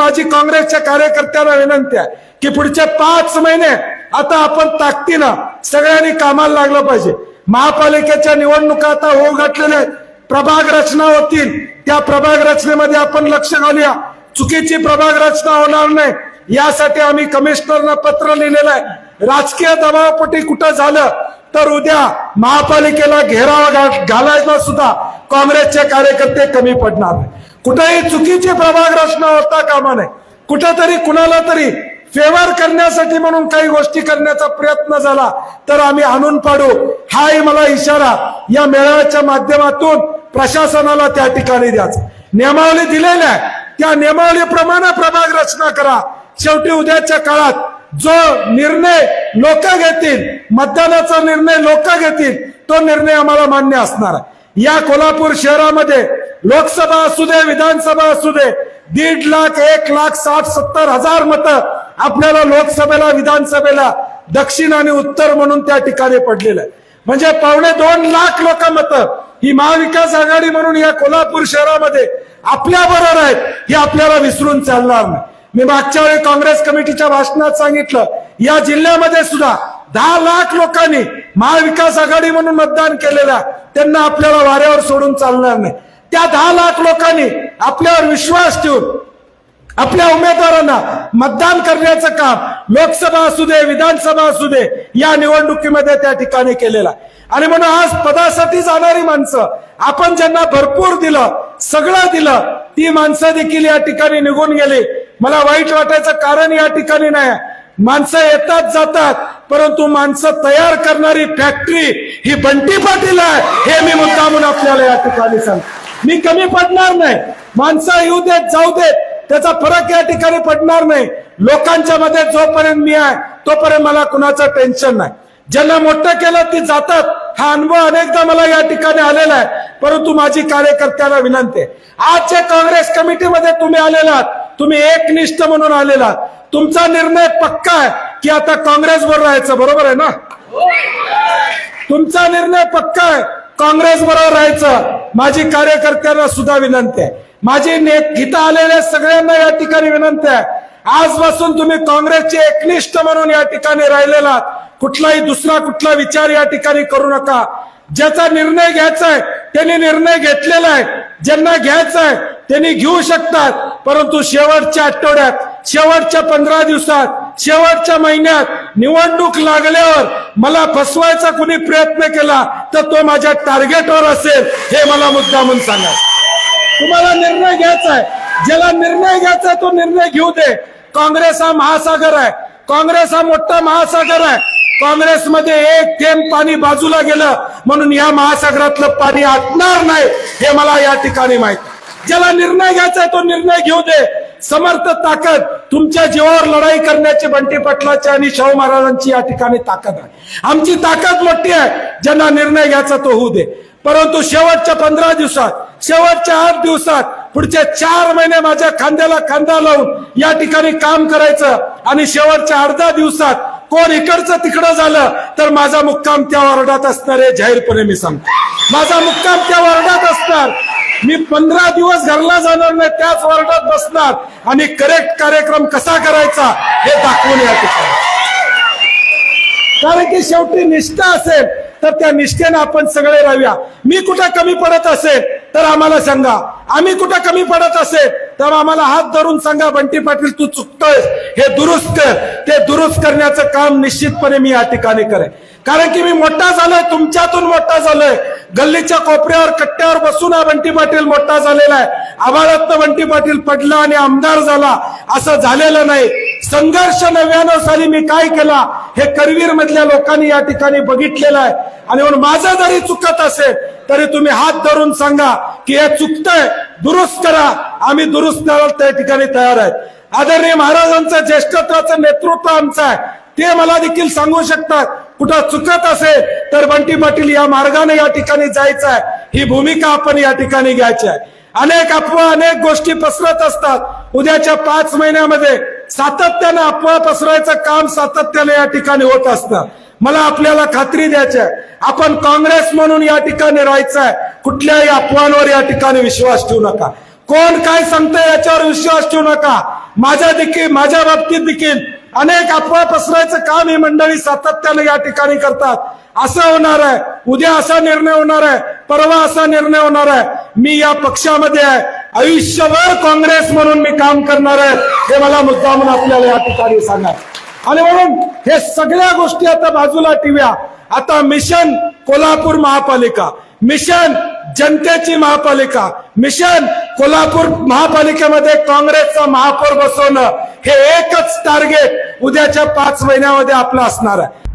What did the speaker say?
माझी काँग्रेसच्या कार्यकर्त्यांना विनंती आहे की पुढचे पाच महिने आता आपण ताकदीनं सगळ्यांनी कामाला लागलं पाहिजे. महापालिकेच्या निवडणुका आता होऊ घातलेल्या आहेत. प्रभाग रचना होतील. त्या प्रभाग रचनेमध्ये आपण लक्ष घालूया. चुकीची प्रभाग रचना होणार नाही. यासाठी आम्ही कमिशनरना पत्र लिहिलेलं आहे. राजकीय दबावपटी कुठं झालं तर उद्या महापालिकेला घेराव घालायला सुद्धा काँग्रेसचे कार्यकर्ते कमी पडणार नाही कुठेही चुकीची प्रभाग रचना होता कामा नये. कुठेतरी कुणाला तरी फेवर करण्यासाठी म्हणून काही गोष्टी करण्याचा प्रयत्न झाला तर आम्ही आणून पाडू. हाही मला इशारा. या मेळाव्याच्या माध्यमातून प्रशासनाला त्या ठिकाणी द्यायचा नियमावली दिलेल्या आहे त्या नियमावलीप्रमाणे प्रभाग रचना करा. शेवटी उद्याच्या काळात जो निर्णय लोक घेतील मतदानाचा निर्णय लोक घेतील तो निर्णय आम्हाला मान्य असणार आहे. या कोल्हापूर शहरामध्ये लोकसभा असू दे विधानसभा असू दे दीड लाख एक लाख साठ सत्तर हजार मतं आपल्याला लोकसभेला विधानसभेला दक्षिण आणि उत्तर म्हणून त्या ठिकाणी पडलेलं आहे. म्हणजे पावणे दोन लाख लोक मतं ही महाविकास आघाडी म्हणून या कोल्हापूर शहरामध्ये आपल्या बरोबर आहेत हे आपल्याला विसरून चालणार नाही. मी मागच्या वेळी काँग्रेस कमिटीच्या भाषणात सांगितलं या जिल्ह्यामध्ये सुद्धा दहा लाख लोकांनी महाविकास आघाडी म्हणून मतदान केलेलं त्यांना आपल्याला वाऱ्यावर सोडून चालणार नाही. त्या दहा लाख लोकांनी आपल्यावर विश्वास ठेवून आपल्या उमेदवारांना मतदान करण्याचं काम लोकसभा असू दे विधानसभा असू दे या निवडणुकीमध्ये त्या ठिकाणी केलेलं आणि म्हणून आज पदासाठी जाणारी माणसं आपण ज्यांना भरपूर दिलं सगळं दिलं ती माणसं देखील या ठिकाणी निघून गेली. मला वाईट वाटायचं कारण या ठिकाणी नाही. माणसं येतात जातात परंतु माणसं तयार करणारी फॅक्टरी ही बंटी पाटील आहे हे मी मुद्दामून आपल्याला या ठिकाणी सांगतो. मी कमी पडणार नाही. माणसं येऊ देत जाऊ देत. त्याचा फरक या ठिकाणी पडणार नाही. लोकांच्या मध्ये जोपर्यंत मी आहे तोपर्यंत मला कुणाचं टेन्शन नाही. ज्यांना मोठं केलं ती जातात. हा अनुभव अनेकदा मला या ठिकाणी आलेला आहे. परंतु माझी कार्यकर्त्याला विनंती आहे. आज जे काँग्रेस कमिटीमध्ये तुम्ही आलेला आहात तुम्ही एकनिष्ठ म्हणून आलेला आहात. तुमचा निर्णय पक्का आहे की आता काँग्रेसवर राहायचं बरोबर आहे ना? तुमचा निर्णय पक्का आहे. काँग्रेस बरोबर राहायचं. माझी कार्यकर्त्यांना सुद्धा विनंती आहे. माझी नेत इथं आलेल्या सगळ्यांना या ठिकाणी विनंती आहे. आजपासून तुम्ही काँग्रेसचे एकनिष्ठ म्हणून या ठिकाणी राहिलेला कुठलाही दुसरा कुठला विचार या ठिकाणी करू नका. ज्याचा निर्णय घ्यायचा आहे त्यांनी निर्णय घेतलेला आहे. ज्यांना घ्यायचा आहे त्यांनी घेऊ शकतात. परंतु शेवटच्या आठवड्यात शेवटच्या पंधरा दिवसात शेवटच्या महिन्यात निवडणूक लागल्यावर मला फसवायचा कुणी प्रयत्न केला तर तो माझ्या टार्गेटवर असेल हे मला मुद्दामून सांगा. तुम्हाला निर्णय घ्यायचा आहे. ज्याला निर्णय घ्यायचा तो निर्णय घेऊ दे. काँग्रेस हा महासागर आहे. काँग्रेस हा मोठा महासागर आहे. काँग्रेसमध्ये एक थेंब पाणी बाजूला गेलं म्हणून या महासागरातलं पाणी आटणार नाही हे मला या ठिकाणी माहीत ज्याला निर्णय घ्यायचा तो निर्णय घेऊ दे. समर्थ ताकद तुमच्या जीवावर लढाई करण्याची बंटी पाटलाची आणि शाहू महाराजांची या ठिकाणी ताकद आहे. आमची ताकद मोठी आहे ज्यांना निर्णय घ्यायचा तो होऊ दे. परंतु शेवटच्या पंधरा दिवसात शेवटच्या आठ दिवसात पुढच्या चार महिने माझ्या खांद्याला खांदा लावून या ठिकाणी काम करायचं आणि शेवटच्या अर्धा दिवसात कोण इकडचं तिकडं झालं तर माझा मुक्काम त्या वार्डात असणार आहे जाहीरपणे मी सांगतो. माझा मुक्काम त्या वार्डात असणार. मी पंधरा दिवस घरला जाणार नाही त्याच वार्डात बसणार. आणि करेक्ट कार्यक्रम कसा करायचा हे दाखवून या ठिकाणी. कारण की शेवटी निष्ठा असेल तर त्या निष्ठेने आपण सगळे राहूया. मी कुठं कमी पडत असेल तर आम्हाला सांगा. आम्ही कुठं कमी पडत असेल तर आम्हाला हात धरून सांगा बंटी पाटील तू चुकतोय हे दुरुस्त कर. ते दुरुस्त करण्याचं काम निश्चितपणे मी या ठिकाणी करेन. कारण की मी मोठा झालोय तुमच्यातून मोठा झालोय. गल्लीच्या कोपऱ्यावर कट्ट्यावर बसून हा बंटी पाटील मोठा झालेला आहे. आभाळात बंटी पाटील पडला आणि आमदार झाला असं झालेलं नाही. संघर्ष नव्याण्णव साली मी काय केला हे करवीर मधल्या लोकांनी या ठिकाणी बघितलेलं आहे. आणि म्हणून माझं जरी चुकत असेल तरी तुम्ही हात धरून सांगा की हे चुकतंय दुरुस्त करा. आम्ही दुरुस्त त्या ठिकाणी तयार आहेत. आदरणीय महाराजांचं ज्येष्ठत्वाचं नेतृत्व आमचं आहे. ते मला देखील सांगू शकतात. कुठं चुकत असेल तर बंटी पाटील या मार्गाने या ठिकाणी जायचं आहे. ही भूमिका आपण या ठिकाणी घ्यायची आहे. अनेक अफवा अनेक गोष्टी पसरत असतात. उद्याच्या पाच महिन्यामध्ये सातत्यानं अफवा पसरायचं काम सातत्याने या ठिकाणी होत असतं. मला आपल्याला खात्री द्यायची आहे. आपण काँग्रेस म्हणून या ठिकाणी राहायचं आहे. कुठल्याही अफवांवर या ठिकाणी विश्वास ठेवू नका. कोण काय सांगतंय याच्यावर विश्वास ठेवू नका. माझ्या देखील माझ्या बाबतीत देखील अनेक अफवा पसरायचं काम ही मंडळी सातत्याने या ठिकाणी करतात. असं होणार आहे. उद्या असा निर्णय होणार आहे. परवा असा निर्णय होणार आहे. मी या पक्षामध्ये आहे. आयुष्यभर काँग्रेस म्हणून मी काम करणार आहे. हे मला मुद्दामून आपल्याला या ठिकाणी सांगा. आणि म्हणून हे सगळ्या गोष्टी आता बाजूला ठेव्या. आता मिशन कोल्हापूर महापालिका. मिशन जनतेची महापालिका मिशन कोल्हापूर महापालिकेमध्ये काँग्रेसचा महापौर बसवणं हे एकच टार्गेट उद्याच्या पाच महिन्यामध्ये आपलं असणार आहे.